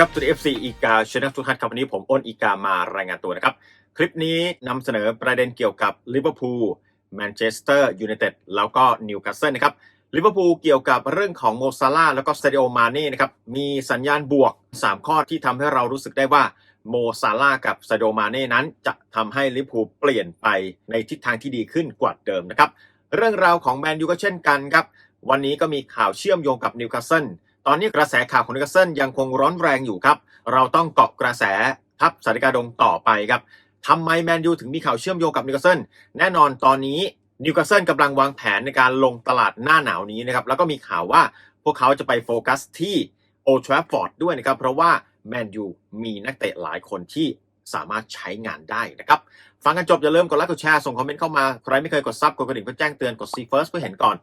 ครับตัว FC อีกาชนะทุกท่านครับวันนี้ผมอ้นอีกามารายงานตัวนะครับ คลิปนี้นำเสนอประเด็นเกี่ยวกับลิเวอร์พูลแมนเชสเตอร์ยูไนเต็ดแล้วก็นิวคาสเซิลนะครับลิเวอร์พูลเกี่ยวกับเรื่องของโมซาลาแล้วก็สเตดิโอมาเน่นะครับมีสัญญาณบวก 3 ข้อที่ทำให้เรารู้สึกได้ว่าโมซาลากับสเตดิโอมาเน่นั้นจะทำให้ลิเวอร์พูลเปลี่ยนไปในทิศทางที่ดีขึ้นกว่าเดิมนะครับเรื่องราวของแมนยูก็เช่นกันครับวันนี้ก็มีข่าวเชื่อมโยงกับนิวคาสเซิล ตอนนี้กระแสข่าวของนิวคาสเซิลยังคงร้อนแรงอยู่ครับ เราต้องเกาะกระแสทับสาริกาดงต่อไปครับทำไมแมนยูถึงมีข่าวเชื่อมโยงกับนิวคาสเซิลแน่นอนตอนนี้นิวคาสเซิลกำลังวางแผนในการลงตลาดหน้าหนาวนี้นะครับ แล้วก็มีข่าวว่าพวกเขาจะไปโฟกัสที่โอทราฟอร์ดด้วยนะครับ เพราะว่าแมนยูมีนักเตะหลายคนที่สามารถใช้งานได้นะครับ ฟังกันจบอย่าลืมกดไลค์กดแชร์ส่งคอมเมนต์เข้ามา ใครไม่เคยกดซับกดกระดิ่งเพื่อแจ้งเตือนกดซีเฟิร์สเพื่อเห็นก่อน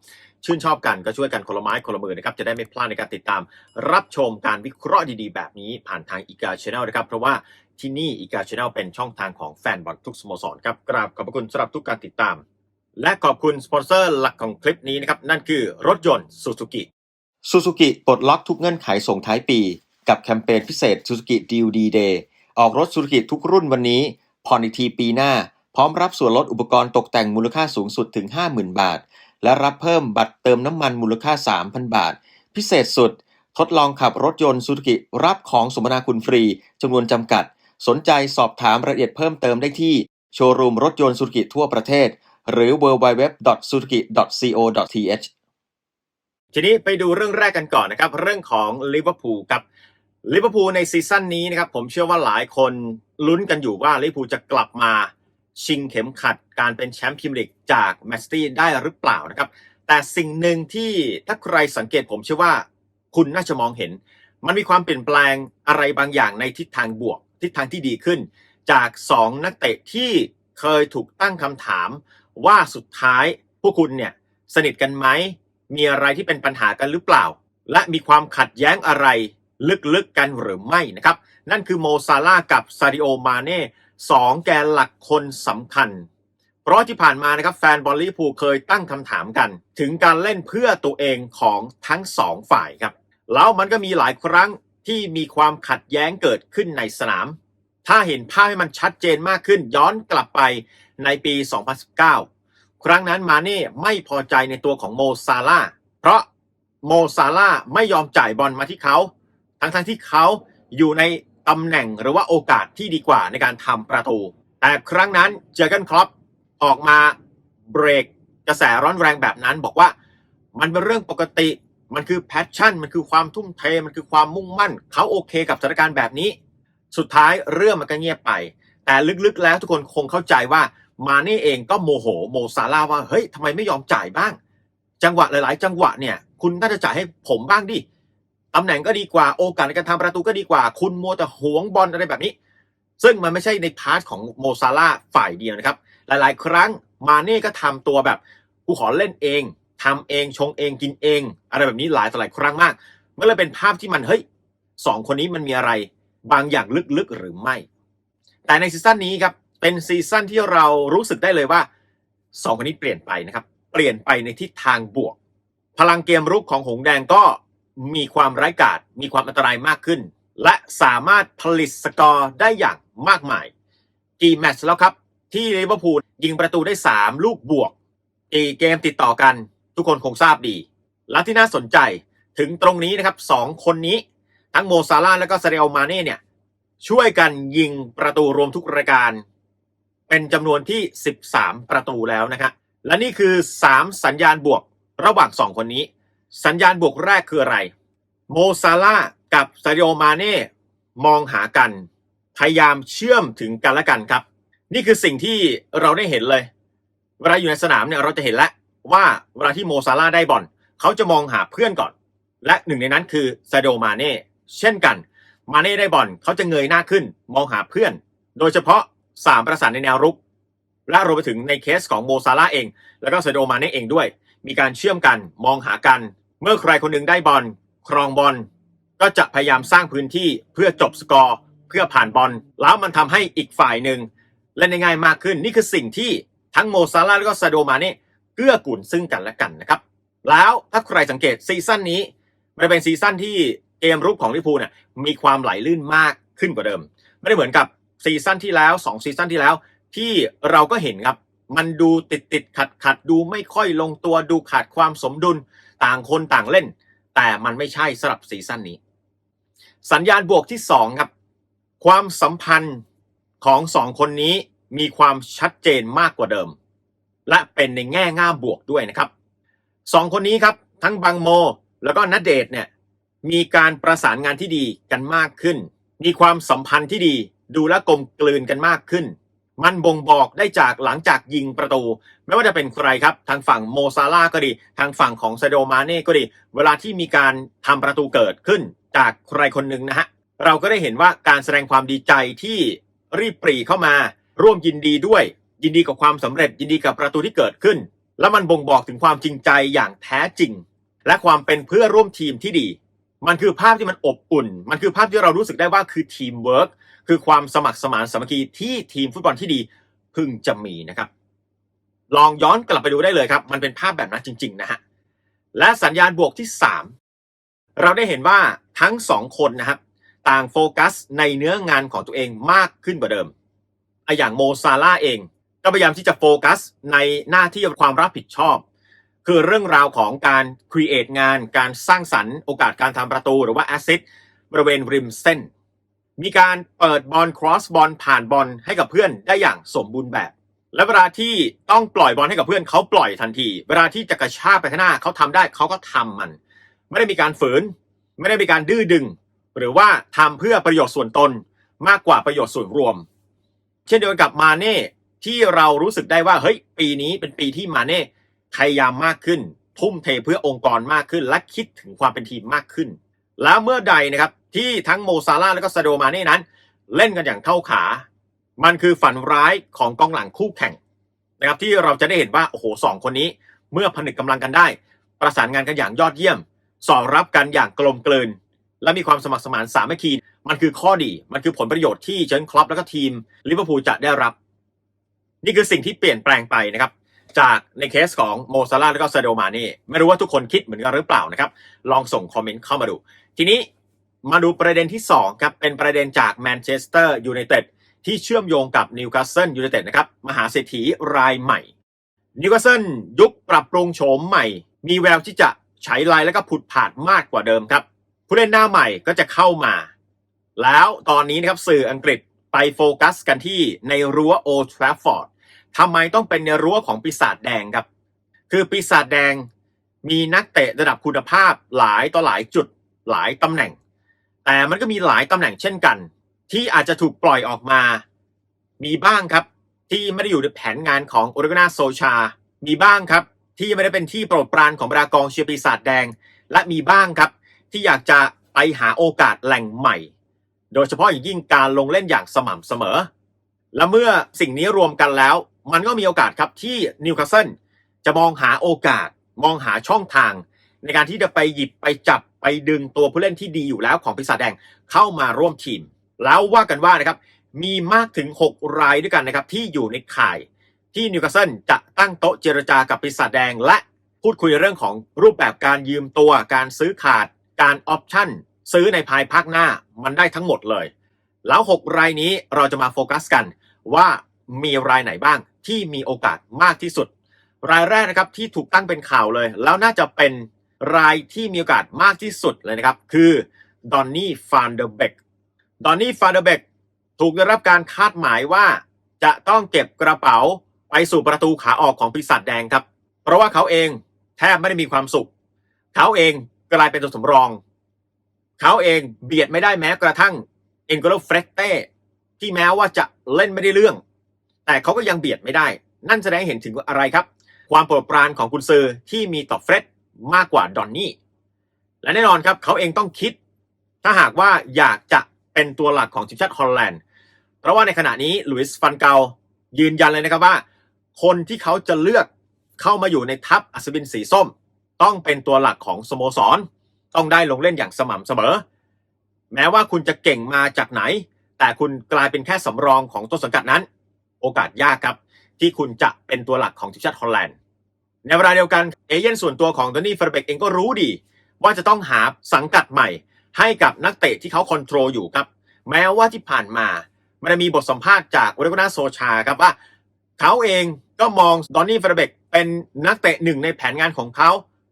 ชื่นชอบกันก็ช่วยกันคนละไม้คนละมือนะครับจะได้ไม่พลาดในการติดตาม รับชมการวิเคราะห์ดีๆ แบบนี้ผ่านทางอีกาชแนลนะครับ เพราะว่าที่นี่อีกาชแนลเป็นช่องทางของแฟนบอลทุกสโมสรครับกราบขอบพระคุณสำหรับทุกการติดตาม และขอบคุณสปอนเซอร์หลักของคลิปนี้นะครับนั่นคือรถยนต์ซูซูกิซูซูกิปลดล็อกทุกเงื่อนไขส่งท้ายปี กับแคมเปญพิเศษ Suzuki Deal D-Day ออกรถซูซูกิทุกรุ่นวันนี้ ผ่อนอีกทีปีหน้า พร้อมรับส่วนลดอุปกรณ์ตกแต่งมูลค่าสูงสุดถึง 50,000 บาท และรับเพิ่มบัตรเติมน้ำมันมูลค่า 3,000 บาท พิเศษสุด ทดลองขับรถยนต์ซูซูกิรับของสมนาคุณฟรีจำนวนจำกัด สนใจสอบถามรายละเอียดเพิ่มเติมได้ที่โชว์รูมรถยนต์ซูซูกิทั่วประเทศ หรือ www.suzuki.co.th ทีนี้ไปดูเรื่องแรกกันก่อนนะครับ เรื่องของลิเวอร์พูลครับ ลิเวอร์พูลในซีซั่นนี้นะครับผมเชื่อว่าหลายคนลุ้นกันอยู่ว่าลิเวอร์พูลจะกลับมาชิงเข็มขัดการเป็นแชมป์พรีเมียร์ลีกจากแมนซิตี้ได้หรือเปล่านะครับ แต่สิ่งหนึ่งที่ถ้าใครสังเกตผมเชื่อว่าคุณน่าจะมองเห็น มันมีความเปลี่ยนแปลงอะไรบางอย่างในทิศทางบวก ทิศทางที่ดีขึ้น จาก 2 นักเตะที่เคยถูกตั้งคำถาม ว่าสุดท้ายพวกคุณเนี่ยสนิทกันไหมมีอะไรที่เป็นปัญหากันหรือเปล่า และมีความขัดแย้งอะไร ลึกๆกันหรือไม่นะครับ นั่นคือโมซาลากับซาดิโอมาเน่สองแกนหลักคนสำคัญ เพราะที่ผ่านมานะครับแฟนบอลลิเวอร์พูลเคยตั้งคำถามกัน ถึงการเล่นเพื่อตัวเองของทั้งสองฝ่ายครับ แล้วมันก็มีหลายครั้งที่มีความขัดแย้งเกิดขึ้นในสนาม ถ้าเห็นภาพให้มันชัดเจนมากขึ้นย้อนกลับไปในปี 2019 ครั้งนั้นมาเน่ไม่พอใจในตัวของโมซาลาเพราะโมซาลาไม่ยอมจ่ายบอลมาที่เขา ทั้งๆที่เขาอยู่ในตำแหน่งหรือว่าโอกาสที่ดีกว่าในการทำประตู แต่ครั้งนั้นเจอร์เกนครอปออกมาเบรกกระแสร้อนแรงแบบนั้น บอกว่ามันเป็นเรื่องปกติ มันคือแพชชั่น มันคือความทุ่มเท มันคือความมุ่งมั่น เขาโอเคกับสถานการณ์แบบนี้ สุดท้ายเรื่องมันก็เงียบไป แต่ลึกๆแล้วทุกคนคงเข้าใจว่ามาเน่เองก็โมโหโมซาลาว่าเฮ้ยทำไมไม่ยอมจ่ายบ้าง จังหวะหลาย ๆ จังหวะเนี่ย คุณน่าจะจ่ายให้ผมบ้างดิ ตำแหน่งก็ดีกว่าโอกาสในการทำประตูก็ดีกว่า คุณมัวแต่หวงบอลอะไรแบบนี้ ซึ่งมันไม่ใช่ในพาร์ทของโมซาล่าฝ่ายเดียวนะครับ หลายๆ ครั้งมาเน่ก็ทำตัวแบบกูขอเล่นเองทำเองชงเองกินเอง อะไรแบบนี้หลายต่อหลายครั้งมากมันเลยเป็นภาพที่มันเฮ้ยสองคนนี้มันมีอะไรบางอย่างลึกๆหรือไม่ แต่ในซีซั่นนี้ครับเป็นซีซั่นที่เรารู้สึกได้เลยว่าสองคนนี้เปลี่ยนไปนะครับ เปลี่ยนไปในทิศทางบวก พลังเกมรุกของหงแดงก็ มีความร้ายกาจมีความอันตรายมากขึ้น และสามารถผลิตสกอร์ได้อย่างมากมาย กี่แมตช์แล้วครับ ที่ลิเวอร์พูลยิงประตูได้ 3 ลูกบวกกี่เกมติดต่อกัน ทุกคนคงทราบดี และที่น่าสนใจถึงตรงนี้นะครับสองคนนี้ ทั้งโมซาลาและก็ซาเรลมาเน่เนี่ยช่วยกันยิงประตูรวมทุกรายการ เป็นจำนวนที่ 13 ประตูแล้วนะครับและนี่คือ 3 สัญญาณบวกระหว่าง 2 คนนี้ สัญญาณบวกแรกคืออะไร โมซาลากับซาโอมาเน่มองหากัน พยายามเชื่อมถึงกันและกันครับ นี่คือสิ่งที่เราได้เห็นเลย เวลาอยู่ในสนามเนี่ยเราจะเห็นแล้วว่าเวลาที่โมซาลาได้บอลเขาจะมองหาเพื่อนก่อน และหนึ่งในนั้นคือซาโอมาเน่เช่นกัน มาเน่ได้บอลเขาจะเงยหน้าขึ้น มองหาเพื่อน โดยเฉพาะสามประสานในแนวรุก และรวมไปถึงในเคสของโมซาลาเอง แล้วก็ซาโอมาเน่เองด้วย มีการเชื่อมกันมองหากัน เมื่อใครคนหนึ่งได้บอลครองบอลก็จะพยายามสร้างพื้นที่เพื่อจบสกอร์เพื่อผ่านบอลแล้วมันทำให้อีกฝ่ายหนึ่งเล่นง่ายมากขึ้นนี่คือสิ่งที่ทั้งโมซาลาแล้วก็ซาโอมาเน่เกื้อกูลซึ่งกันและกันนะครับ แล้วถ้าใครสังเกตซีซั่นนี้มันเป็นซีซั่นที่เกมรุกของลิพูเนี่ยมีความไหลลื่นมากขึ้นกว่าเดิม ไม่ได้เหมือนกับซีซั่นที่แล้วสองซีซั่นที่แล้ว ที่เราก็เห็นครับ มันดูติดติดขัดขัดดูไม่ค่อยลงตัวดูขาดความสมดุล ต่างคนต่างเล่น แต่มันไม่ใช่สำหรับซีซั่นนี้ สัญญาณบวกที่สองครับ ความสัมพันธ์ของสองคนนี้มีความชัดเจนมากกว่าเดิม และเป็นในแง่ง่าบวกด้วยนะครับสองคนนี้ครับทั้งบังโม แล้วก็นัดเดทเนี่ยมีการประสานงานที่ดีกันมากขึ้น มีความสัมพันธ์ที่ดีดูแลวกลมกลืนกันมากขึ้น มันบ่งบอกได้จากหลังจากยิงประตู ไม่ว่าจะเป็นใครครับ ทางฝั่งโมซาลาก็ดี ทางฝั่งของซาโดมาเน่ก็ดี เวลาที่มีการทำประตูเกิดขึ้นจากใครคนหนึ่งนะฮะเราก็ได้เห็นว่าการแสดงความดีใจที่รีบปรีเข้ามา ร่วมยินดีด้วย ยินดีกับความสำเร็จยินดีกับประตูที่เกิดขึ้น แล้วมันบ่งบอกถึงความจริงใจอย่างแท้จริง และความเป็นเพื่อร่วมทีมที่ดี มันคือภาพที่มันอบอุ่น มันคือภาพที่เรารู้สึกได้ว่าคือทีมเวิร์ก คือความสมัครสมานสามัคคีที่ทีมฟุตบอลที่ดีพึงจะมีนะครับ ลองย้อนกลับไปดูได้เลยครับ มันเป็นภาพแบบนั้นจริง ๆ นะฮะและสัญญาณบวกที่ 3 เราได้เห็นว่าทั้งสองคนนะครับต่างโฟกัสในเนื้องานของตัวเองมากขึ้นกว่าเดิมอย่างโมซาร่าเอง ก็พยายามที่จะโฟกัสในหน้าที่ความรับผิดชอบ คือเรื่องราวของการครีเอทงาน การสร้างสรรค์โอกาสการทำประตูหรือว่าแอสซิสบริเวณริมเส้น มีการเปิดบอลครอสบอลผ่านบอลให้กับเพื่อนได้อย่างสมบูรณ์แบบ และเวลาที่ต้องปล่อยบอลให้กับเพื่อนเขาปล่อยทันที เวลาที่จะกระชากไปข้างหน้าเขาทำได้เขาก็ทำมัน ไม่ได้มีการฝืน ไม่ได้มีการดื้อดึง หรือว่าทำเพื่อประโยชน์ส่วนตนมากกว่าประโยชน์ส่วนรวม เช่นเดียวกันกับมาเน่ที่เรารู้สึกได้ว่าเฮ้ยปีนี้เป็นปีที่มาเน่พยายามมากขึ้น ทุ่มเทเพื่อองค์กรมากขึ้น และคิดถึงความเป็นทีมมากขึ้น แล้วเมื่อใดนะครับที่ทั้งโมซาร่าและก็ซาโดมาเน่นั้น เล่นกันอย่างเข้าขา มันคือฝันร้ายของกองหลังคู่แข่งนะครับที่เราจะได้เห็นว่าโอ้โหสองคนนี้ เมื่อผนึกกำลังกันได้ ประสานงานกันอย่างยอดเยี่ยม สอดรับกันอย่างกลมกลืน และมีความสมัครสมานสามัคคีมันคือข้อดี มันคือผลประโยชน์ที่เจอร์เกนคลอปแล้วก็ทีมลิเวอร์พูลจะได้รับ นี่คือสิ่งที่เปลี่ยนแปลงไปนะครับ จากในเคสของโมซาร่าแล้วก็ซาโดมาเน่ไม่รู้ว่าทุกคนคิดเหมือนกันหรือเปล่านะครับ ลองส่งคอมเมนต์เข้ามาดู ทีนี้มาดูประเด็นที่ 2 ครับ เป็นประเด็นจากแมนเชสเตอร์ยูไนเต็ดที่เชื่อมโยงกับนิวคาสเซิลยูไนเต็ดนะครับ มหาเศรษฐีรายใหม่นิวคาสเซิลยุคปรับปรุงโฉมใหม่ มีแววที่จะใช้ลายแล้วก็ผุดผาดมากกว่าเดิมครับ ผู้เล่นหน้าใหม่ก็จะเข้ามา แล้วตอนนี้นะครับสื่ออังกฤษไปโฟกัสกันที่ในรั้วโอทราฟอร์ด ทำไมต้องเป็นในรั้วของปีศาจแดงครับ คือปีศาจแดงมีนักเตะระดับคุณภาพหลายต่อหลายจุดหลายตำแหน่ง แต่มันก็มีหลายตำแหน่งเช่นกัน ที่อาจจะถูกปล่อยออกมา มีบ้างครับที่ไม่ได้อยู่ในแผนงานของโอริกนาโซชา มีบ้างครับที่ไม่ได้เป็นที่โปรดปรานของบรากองเชียร์ปีศาจแดง และมีบ้างครับ ที่อยากจะไปหาโอกาสแหล่งใหม่ โดยเฉพาะอย่างยิ่งการลงเล่นอย่างสม่ำเสมอ และเมื่อสิ่งนี้รวมกันแล้ว มันก็มีโอกาสครับที่นิวคาสเซิลจะมองหาโอกาสมองหาช่องทาง ในการที่จะไปหยิบไปจับไปดึงตัวผู้เล่นที่ดีอยู่แล้วของปีศาจแดงเข้ามาร่วมทีม แล้วว่ากันว่านะครับมีมากถึง 6 รายด้วยกันนะครับที่อยู่ในข่ายที่นิวคาสเซิลจะตั้งโต๊ะเจรจากับปีศาจแดง และพูดคุยเรื่องของรูปแบบการยืมตัวการซื้อขาด การออปชั่นซื้อในภายภาคหน้ามันได้ทั้งหมดเลย แล้ว 6 รายนี้เราจะมาโฟกัสกันว่ามีรายไหนบ้าง ที่มีโอกาสมากที่สุด รายแรกนะครับที่ถูกตั้งเป็นข่าวเลย แล้วน่าจะเป็นรายที่มีโอกาสมากที่สุดเลยนะครับ คือดอนนี่ฟานเดอร์เบกดอนนี่ฟานเดอร์เบกถูกได้รับการคาดหมายว่าจะต้องเก็บกระเป๋าไปสู่ประตูขาออกของปีศาจแดงครับ เพราะว่าเขาเองแทบไม่ได้มีความสุข เขาเองกลายเป็นตัวสำรอง เขาเองเบียดไม่ได้แม้กระทั่งเอ็นโกลเฟรเต้ที่แม้ว่าจะเล่นไม่ได้เรื่อง แต่เขาก็ยังเบียดไม่ได้ นั่นแสดงให้เห็นถึงอะไรครับ ความโปรดปรานของกุนซือที่มีต่อเฟร็ดมากกว่าดอนนี่ และแน่นอนครับเขาเองต้องคิด ถ้าหากว่าอยากจะเป็นตัวหลักของทีมชาติฮอลแลนด์ เพราะว่าในขณะนี้ลุยส์ฟันเกายืนยันเลยนะครับว่า คนที่เขาจะเลือกเข้ามาอยู่ในทัพอัศวินสีส้ม ต้องเป็นตัวหลักของสโมสร ต้องได้ลงเล่นอย่างสม่ำเสมอ แม้ว่าคุณจะเก่งมาจากไหน แต่คุณกลายเป็นแค่สำรองของต้นสังกัดนั้น โอกาสยากครับ ที่คุณจะเป็นตัวหลักของทีมชาติฮอลแลนด์ในเวลาเดียวกันเอเย่นส่วนตัวของโทนี่เฟอร์เบกเองก็รู้ดี ว่าจะต้องหาสังกัดใหม่ ให้กับนักเตะที่เขาคอนโทรลอยู่ครับ แม้ว่าที่ผ่านมามันจะมีบทสัมภาษณ์จากวรกนาโซชาครับว่าเขาเองก็มองดอนนี่เฟรเบกเป็นนักเตะหนึ่งในแผนงานของเขา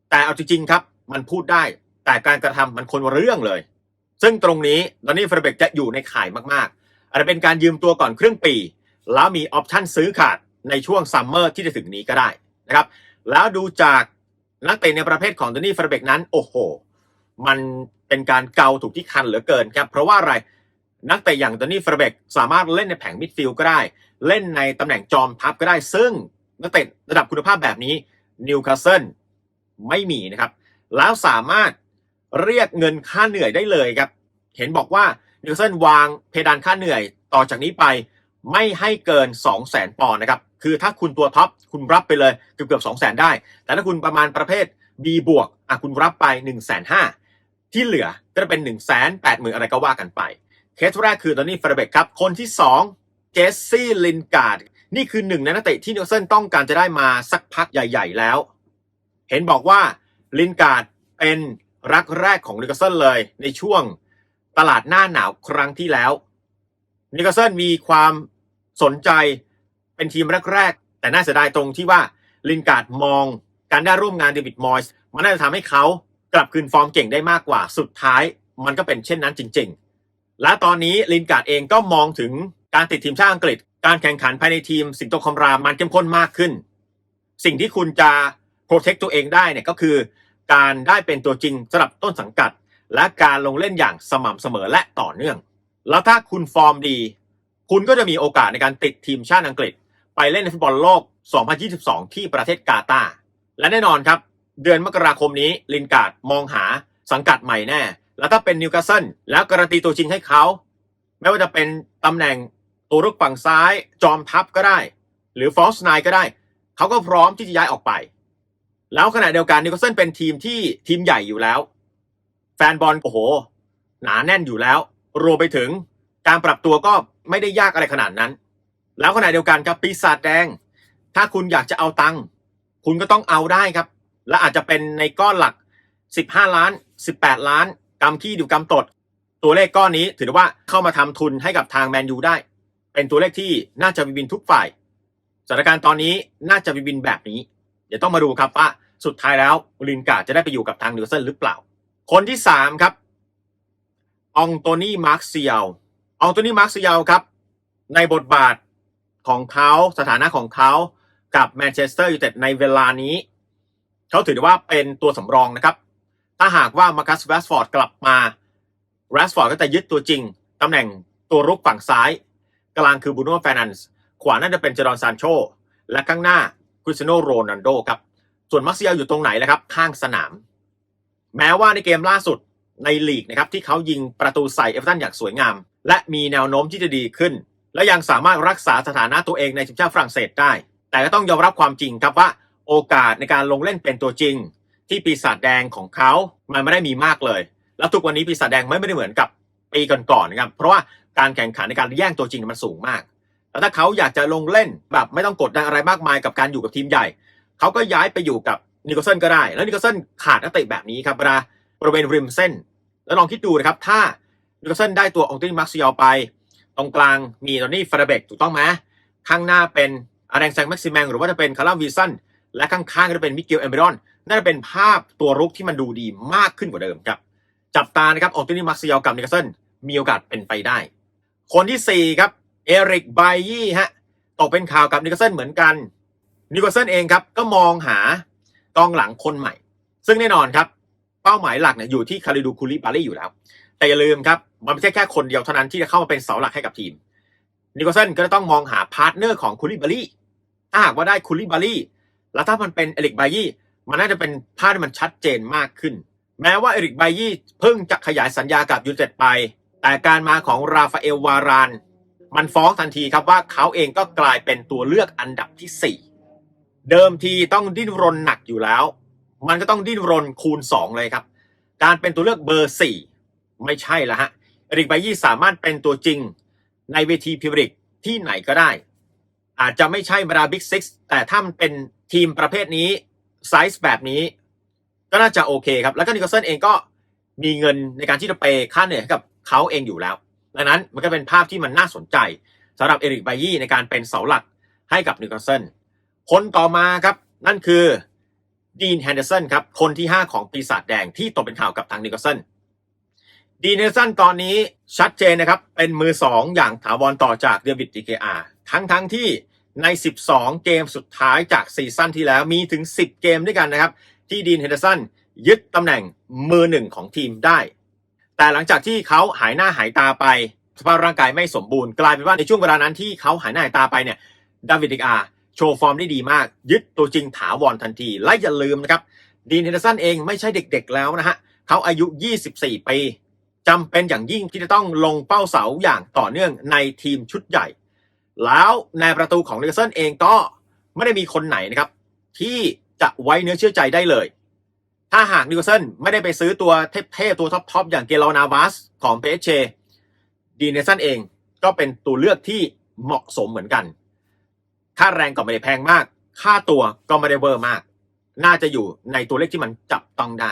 แต่เอาจริงๆครับ มันพูดได้ แต่การกระทำมันคนละเรื่องเลย ซึ่งตรงนี้ดอนนี่เฟรเบกจะอยู่ในข่ายมากๆอาจจะเป็นการยืมตัวก่อนครึ่งปี แล้วมีออปชั่นซื้อขาดในช่วงซัมเมอร์ที่จะถึงนี้ก็ได้นะครับ แล้วดูจากนักเตะในประเภทของดอนนี่เฟรเบกนั้น โอ้โห มันเป็นการเกาถูกที่คันเหลือเกินครับ เพราะว่าอะไรนักเตะอย่างดอนนี่เฟรเบกสามารถเล่นในแผงมิดฟิลด์ก็ได้ เล่นในตำแหน่งจอมทัพก็ได้ ซึ่งนักเตะระดับคุณภาพแบบนี้นิวคาสเซิลไม่มีนะครับ แล้วสามารถเรียกเงินค่าเหนื่อยได้เลยครับ เห็นบอกว่านิวคาสเซิลวางเพดานค่าเหนื่อยต่อจากนี้ไป ไม่ให้เกิน 2 0 0 0 0 0ปอนด์นะครับ คือถ้าคุณตัวท็อปคุณรับไปเลยเกือบเกือบ2 0 0 0 0 0ได้ แต่ถ้าคุณประมาณประเภท B บวกอะคุณรับไป1 5 0 0 0 0ที่เหลือก็จะเป็น1 8 0 0 0 0อะไรก็ว่ากันไป เคสแรกคือตอนนี้เฟรเบกครับ คนที่ 2 เจสซี่ลินการ์ดนี่คือหนึ่งในนักเตะที่นิวเซิลต้องการจะได้มาสักพักใหญ่ ๆ แล้ว เห็นบอกว่าลินการ์ดเป็นรักแรกของนิวเซิลเลยในช่วงตลาดหน้าหนาวครั้งที่แล้ว นิวคาสเซิลมีความสนใจเป็นทีมแรกๆ แต่น่าเสียดายตรงที่ว่าลินการ์ดมองการได้ร่วมงานเดวิดมอยส์มันน่าจะทำให้เขากลับคืนฟอร์มเก่งได้มากกว่าสุดท้ายมันก็เป็นเช่นนั้นจริง ๆ และตอนนี้ลินการ์ดเองก็มองถึงการติดทีมชาติอังกฤษ การแข่งขันภายในทีมสิงโตคอมรามมันเข้มข้นมากขึ้น สิ่งที่คุณจะโปรเทคตัวเองได้เนี่ยก็คือ การได้เป็นตัวจริงสำหรับต้นสังกัด และการลงเล่นอย่างสม่ำเสมอและต่อเนื่อง แล้วถ้าคุณฟอร์มดี คุณก็จะมีโอกาสในการติดทีมชาติอังกฤษ ไปเล่นในฟุตบอลโลก 2022 ที่ประเทศกาตาร์และแน่นอนครับ เดือนมกราคมนี้ลินการ์ดมองหาสังกัดใหม่แน่ แล้วถ้าเป็นนิวคาสเซิลแล้วการันตีตัวจริงให้เขา ไม่ว่าจะเป็นตำแหน่งตัวรุกฝั่งซ้าย จอมทัพก็ได้ หรือฟอสไนก็ได้ เขาก็พร้อมที่จะย้ายออกไป แล้วขณะเดียวกันนิวคาสเซิลเป็นทีมที่ทีมใหญ่อยู่แล้ว แฟนบอลโอ้โห หนาแน่นอยู่แล้ว รวมไปถึงการปรับตัวก็ไม่ได้ยากอะไรขนาดนั้น แล้วขณะเดียวกันครับปีศาจแดง ถ้าคุณอยากจะเอาตังค์คุณก็ต้องเอาได้ครับ และอาจจะเป็นในก้อนหลัก 15 ล้าน 18 ล้านกำขี้ดูกำตด ตัวเลขก้อนนี้ถือว่าเข้ามาทำทุนให้กับทางแมนยูได้ เป็นตัวเลขที่น่าจะวินวินทุกฝ่ายสถานการณ์ตอนนี้น่าจะวินวินแบบนี้ เดี๋ยวต้องมาดูครับว่าสุดท้ายแล้วลินกาจะได้ไปอยู่กับทางนิวเซิลหรือเปล่า คนที่สามครับ องโตนี่มาร์คเซียลองโตนี่มาร์คเซียลครับ ในบทบาทของเขาสถานะของเขากับแมนเชสเตอร์ยูไนเต็ดในเวลานี้ เขาถือว่าเป็นตัวสำรองนะครับ ถ้าหากว่ามาคัสแรสฟอร์ดกลับมาแรสฟอร์ดก็จะยึดตัวจริงตำแหน่งตัวรุกฝั่งซ้าย กลางคือบูโน่แฟนันส์ขวาน่าจะเป็นเจดอนซานโช และข้างหน้าคริสเตียโนโรนัลโดครับ ส่วนมาร์เซียลอยู่ตรงไหนนะครับ ข้างสนาม แม้ว่าในเกมล่าสุด ในลีกนะครับที่เขายิงประตูใส่เอฟเวอร์ตันอย่างสวยงาม และมีแนวโน้มที่จะดีขึ้น และยังสามารถรักษาสถานะตัวเองในทีมชาติฝรั่งเศสได้ แต่ก็ต้องยอมรับความจริงครับว่าโอกาสในการลงเล่นเป็นตัวจริง ที่ปีศาจแดงของเขามันไม่ได้มีมากเลย แล้วทุกวันนี้ปีศาจแดงไม่ได้เหมือนกับปีก่อนๆนะครับเพราะว่าการแข่งขันในการแย่งตัวจริงมันสูงมากแล้วถ้าเขาอยากจะลงเล่นแบบไม่ต้องกดดันอะไรมากมายกับการอยู่กับทีมใหญ่ เขาก็ย้ายไปอยู่กับนิโคลเซนก็ได้ แล้วนิโคลเซนขาดนักเตะแบบนี้ครับเวลาบริเวณริมเส้น แล้วลองคิดดูนะครับ ถ้านิโคลเซนได้ตัวองตินมาร์คซิอลไป ตรงกลางมีตอนนี้ฟาราเบกถูกต้องไหมข้างหน้าเป็นอาแรงแซงแม็กซิแมงหรือว่าจะเป็นคาร์ลวีสันและข้างๆก็จะเป็นมิเกลเอมเบรอนน่าจะเป็นภาพตัวรุกที่มันดูดีมากขึ้นกว่าเดิมครับ จับตานะครับองตินีมาร์คซิอลกับนิโคลเซนมีโอกาสเป็นไปได้ คนที่สี่ครับเอริกไบยี่ฮะตกเป็นข่าวกับนิโคลเซนเหมือนกันนิโคลเซนเองครับก็มองหากองหลังคนใหม่ ซึ่งแน่นอนครับ เป้าหมายหลักเนี่ยอยู่ที่คาริดูคูลิบาลีอยู่แล้ว แต่อย่าลืมครับ มันไม่ใช่แค่คนเดียวเท่านั้นที่จะเข้ามาเป็นเสาหลักให้กับทีมนิโคลเซนก็จะต้องมองหาพาร์ทเนอร์ของคูลิบาลีถ้าหากว่าได้คูลิบาลีแล้วถ้ามันเป็นเอริกไบยี่มันน่าจะเป็นภาพที่มันชัดเจนมากขึ้น แม้ว่าเอริกไบยี่เพิ่งจะขยายสัญญากับยูเต็ดไป แต่การมาของราฟาเอลวาราน มันฟ้องทันทีครับว่าเขาเองก็กลายเป็นตัวเลือกอันดับที่ 4 เดิมทีต้องดิ้นรนหนักอยู่แล้ว มันก็ต้องดิ้นรนคูณ 2 เลยครับ การเป็นตัวเลือกเบอร์ 4 ไม่ใช่ละฮะเอริกไบยี่สามารถเป็นตัวจริงในเวทีพิมร์ลีกที่ไหนก็ได้ อาจจะไม่ใช่บรรดาบิ๊กซิกแต่ถ้ามันเป็นทีมประเภทนี้ไซส์แบบนี้ ก็น่าจะโอเคครับ แล้วก็นิโคลเซนเองก็มีเงินในการที่จะเปค่าเหนื่อยให้กับเขาเองอยู่แล้ว ดังนั้นมันก็เป็นภาพที่มันน่าสนใจสำหรับเอริกไบยี่ในการเป็นเสาหลักให้กับนิวคาสเซิลคนต่อมาครับ นั่นคือ ดีนแฮนเดอร์สันครับ คนที่ 5 ของปีศาจแดงที่ตกเป็นข่าวกับทางนิวคาสเซิลดีนแฮนเดอร์สันตอนนี้ชัดเจนนะครับ เป็นมือ 2 อย่างถาวรต่อจากเดวิดดีเกอาทั้งทั้งที่ใน 12 เกมสุดท้ายจากซีซั่นที่แล้วมีถึง 10 เกมด้วยกันนะครับ ที่ดีนเฮนเดอร์สันยึดตำแหน่งมือหนึ่งของทีมได้ แต่หลังจากที่เขาหายหน้าหายตาไปสภาพร่างกายไม่สมบูรณ์กลายเป็นว่าในช่วงเวลานั้นที่เขาหายหน้าหายตาไปเนี่ยดาวิดดิกอา โชว์ฟอร์มได้ดีมาก ยึดตัวจริงถาวรทันที และอย่าลืมนะครับดีนเฮนเดอร์สันเองไม่ใช่เด็กๆแล้วนะฮะเขาอายุ 24 ปีจำเป็นอย่างยิ่งที่จะต้องลงเป้าเสาอย่างต่อเนื่องในทีมชุดใหญ่ แล้วในประตูของนิวคาสเซิลเองก็ไม่ได้มีคนไหนนะครับ ที่จะไว้เนื้อเชื่อใจได้เลย ถ้าหากนิวคาสเซิลไม่ได้ไปซื้อตัวเทพๆตัวท็อปๆอย่างเกลนาวัสของเปเชดีเนสันเองก็เป็นตัวเลือกที่เหมาะสมเหมือนกัน ค่าแรงก็ไม่ได้แพงมาก ค่าตัวก็ไม่ได้เวอร์มาก น่าจะอยู่ในตัวเลขที่มันจับต้องได้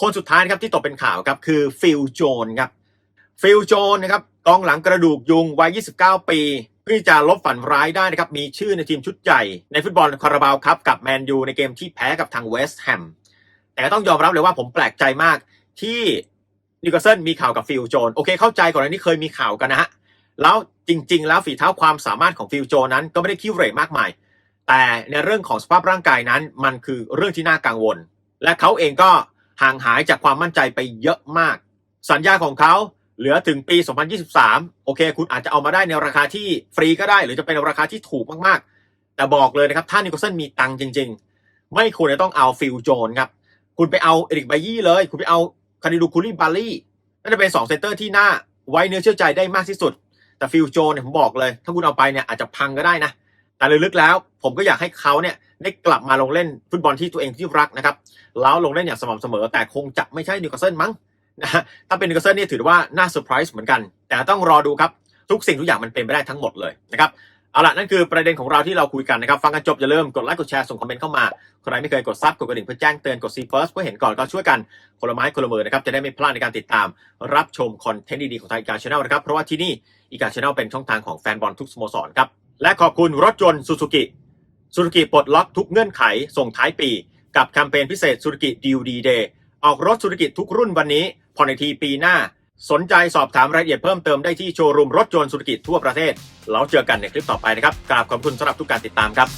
คนสุดท้ายครับที่ตกเป็นข่าวครับคือฟิลโจนครับฟิลโจนนะครับกองหลังกระดูกยุงวัย 29 ปีเพื่อจะลบฝันร้ายได้นะครับ มีชื่อในทีมชุดใหญ่ในฟุตบอลคาราบาวครับกับแมนยูในเกมที่แพ้กับทางเวสต์แฮมแต่ต้องยอมรับเลยว่าผมแปลกใจมากที่นิวคาสเซิลมีข่าวกับฟิลโจนโอเคเข้าใจก่อนหน้านี้เคยมีข่าวกันนะฮะ แล้วจริง ๆ แล้วฝีเท้าความสามารถของฟิลโจนั้นก็ไม่ได้คิ้วเร่มากมาย แต่ในเรื่องของสภาพร่างกายนั้น มันคือเรื่องที่น่ากังวล และเขาเองก็ห่างหายจากความมั่นใจไปเยอะมาก สัญญาของเขาเหลือถึงปี 2023 โอเค คุณอาจจะเอามาได้ในราคาที่ฟรีก็ได้ หรือจะเป็นราคาที่ถูกมากๆ แต่บอกเลยนะครับ ถ้านิโคลสันมีตังจริง ๆ ไม่ควรจะต้องเอาฟิลโจนครับ คุณไปเอาเอริกไบยี่เลย คุณไปเอาคาริดูคูลีบาลี่น่าจะเป็น2เซนเตอร์ที่น่าไว้เนื้อเชื่อใจได้มากที่สุด แต่ฟิลโจนเนี่ยผมบอกเลย ถ้าคุณเอาไปเนี่ยอาจจะพังก็ได้นะ แต่ลึกๆแล้ว ผมก็อยากให้เขาเนี่ยได้กลับมาลงเล่นฟุตบอลที่ตัวเองที่รักนะครับแล้วลงเล่นอย่างสม่ำเสมอ แต่คงจะไม่ใช่นิวคาสเซิลมั้งนะฮะถ้าเป็นนิวคาสเซิลนี่ถือว่าน่าเซอร์ไพรส์เหมือนกัน แต่ต้องรอดูครับทุกสิ่งทุกอย่างมันเป็นไปได้ทั้งหมดเลยนะครับ เอาละนั่นคือประเด็นของเราที่เราคุยกันนะครับ ฟังกันจบอย่าลืมกดไลค์กดแชร์ส่งคอมเมนต์เข้ามาใครไม่เคยกดซับกดกระดิ่งเพื่อแจ้งเตือนกดซีเฟิร์สเพื่อเห็นก่อนก็ช่วยกันคนละไม้คนละมือนะครับจะได้ไม่พลาดในการติดตาม รับชมคอนเทนต์ดีๆของไทยอีกาชาแนลนะครับเพราะว่าที่นี่อีกาชาแนลเป็นช่องทางของแฟนบอลทุกสโมสรครับและขอบคุณรถยนต์ซูซูกิซูซูกิปลดล็อกทุกเงื่อนไขส่งท้ายปี กับแคมเปญพิเศษซูซูกิดีลดีเดย์ออกรถซูซูกิทุกรุ่นวันนี้ผ่อนในทีปีหน้า สนใจสอบถามรายละเอียดเพิ่มเติมได้ที่โชว์รูมรถยนต์ซูซูกิจทั่วประเทศ แล้วเจอกันในคลิปต่อไปนะครับ กราบขอบคุณสำหรับทุกการติดตามครับ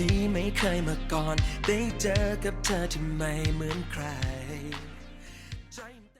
ที่ไม่เคยมาก่อน ได้เจอกับเธอที่ไม่เหมือนใคร